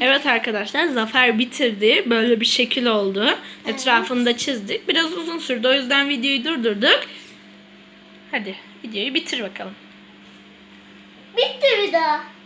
Evet arkadaşlar Zafer bitirdi. Böyle bir şekil oldu. Etrafını da çizdik. Biraz uzun sürdü. O yüzden videoyu durdurduk. Hadi videoyu bitir bakalım. Bitti bir daha.